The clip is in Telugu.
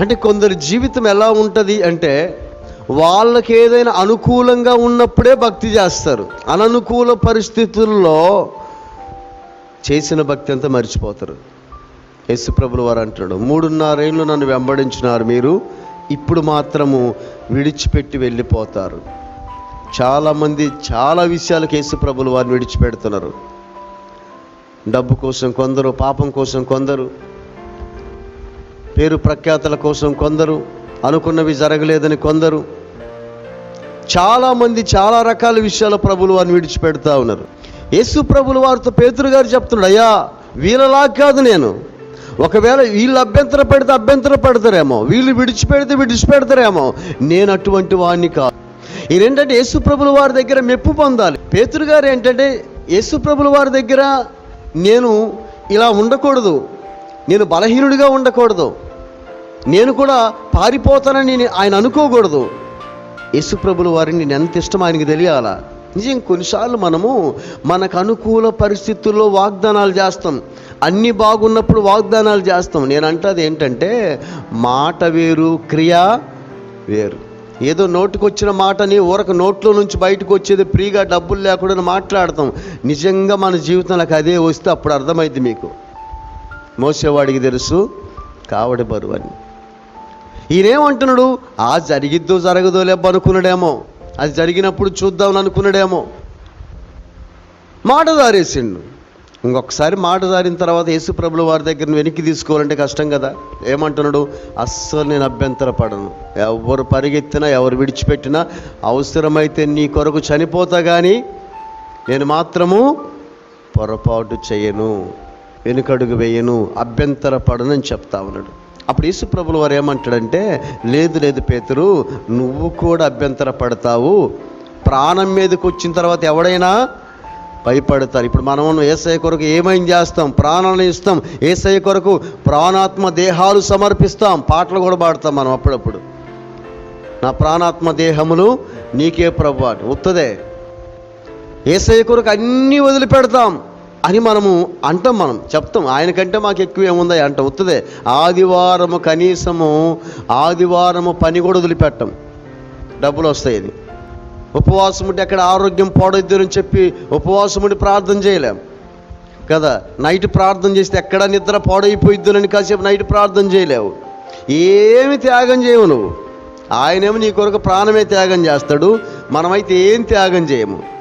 అంటే కొందరి జీవితం ఎలా ఉంటుంది అంటే వాళ్ళకి ఏదైనా అనుకూలంగా ఉన్నప్పుడే భక్తి చేస్తారు. అననుకూల పరిస్థితుల్లో చేసిన భక్తి అంతా మర్చిపోతారు. యేసుప్రభులు వారు అంటున్నాడు మూడున్నరేళ్ళు నన్ను వెంబడించినారు మీరు ఇప్పుడు మాత్రము విడిచిపెట్టి వెళ్ళిపోతారు. చాలామంది చాలా విషయాలకు యేసుప్రభులు వారిని విడిచిపెడుతున్నారు. డబ్బు కోసం కొందరు పాపం కోసం కొందరు పేరు ప్రఖ్యాతల కోసం కొందరు అనుకున్నవి జరగలేదని కొందరు. చాలామంది చాలా రకాల విషయాల ప్రభులు వారిని విడిచిపెడతా ఉన్నారు. యేసు ప్రభులు వారితో పేతురు గారు చెప్తున్నాడు అయ్యా వీళ్ళలా కాదు నేను. ఒకవేళ వీళ్ళు అభ్యంతర పెడితే అభ్యంతర పెడతారేమో. వీళ్ళు విడిచిపెడితే విడిచిపెడతారేమో. నేను అటువంటి వాడిని కాదు. ఏంటంటే యేసు ప్రభులు వారి దగ్గర మెప్పు పొందాలి. పేతురు గారు ఏంటంటే యేసు ప్రభులు వారి దగ్గర నేను ఇలా ఉండకూడదు. నేను బలహీనుడిగా ఉండకూడదు. నేను కూడా పారిపోతానని ఆయన అనుకోకూడదు. యేసుప్రభుల వారిని నేను ఎంత ఇష్టం ఆయనకి తెలియాలా? నిజం కొన్నిసార్లు మనము మనకు అనుకూల పరిస్థితుల్లో వాగ్దానాలు చేస్తాం. అన్నీ బాగున్నప్పుడు వాగ్దానాలు చేస్తాం. నేను అంటది ఏంటంటే మాట వేరు క్రియ వేరు. ఏదో నోటికొచ్చిన మాటని ఊరక నోట్లో నుంచి బయటకు వచ్చేది ఫ్రీగా డబ్బులు లేకుండా మాట్లాడతాం. నిజంగా మన జీవితంలోకి అదే వస్తే అప్పుడు అర్థమైంది మీకు. మోసేవాడికి తెలుసు కావడి బరువు అని ఈయనేమంటున్నాడు? ఆ జరిగిద్దో జరగదో లేబ్బ అనుకున్నాడేమో. అది జరిగినప్పుడు చూద్దామని అనుకున్నాడేమో. మాట దారేసిండు ఇంకొకసారి మాట దారిన తర్వాత యేసుప్రభుల వారి దగ్గర వెనక్కి తీసుకోవాలంటే కష్టం కదా. ఏమంటున్నాడు? అస్సలు నేను అభ్యంతరపడను. ఎవరు పరిగెత్తినా ఎవరు విడిచిపెట్టినా అవసరమైతే నీ కొరకు చనిపోతా కానీ నేను మాత్రము పొరపాటు చేయను. వెనుకడుగు వేయను. అభ్యంతరపడనని చెప్తా ఉన్నాడు. అప్పుడు యేసుప్రభుల వారు ఏమంటాడంటే లేదు లేదు పేతురు నువ్వు కూడా అభ్యంతర పడతావు ప్రాణం మీదకి వచ్చిన తర్వాత ఎవడైనా భయపడతారు ఇప్పుడు మనం ఏసఐ కొరకు ఏమైంది చేస్తాం? ప్రాణాలను ఇస్తాం. ఏసఐ కొరకు ప్రాణాత్మ దేహాలు సమర్పిస్తాం. పాటలు కూడా పాడతాం మనం అప్పుడప్పుడు. నా ప్రాణాత్మ దేహములు నీకే ప్రభు అని ఉత్తదే. ఏసఐ కొరకు అన్నీ వదిలిపెడతాం. అని మనము అంటాం మనం చెప్తాం. ఆయనకంటే మాకు ఎక్కువ ఏముందా అంట. ఉత్తదే ఆదివారము కనీసము ఆదివారము పని కూడా వదిలిపెట్టం. డబ్బులు వస్తాయి ఇది ఉపవాసం ఉంటే ఎక్కడ ఆరోగ్యం పాడొద్దని చెప్పి ఉపవాసం ఉండి ప్రార్థన చేయలేం. కదా నైట్ ప్రార్థన చేస్తే ఎక్కడ నిద్ర పాడైపోయిద్దునని కాసేపు నైట్ ప్రార్థన చేయలేవు. ఏమి త్యాగం చేయవు నువ్వు. ఆయనేమో నీ కొరకు ప్రాణమే త్యాగం చేస్తాడు. మనమైతే ఏం త్యాగం చేయము?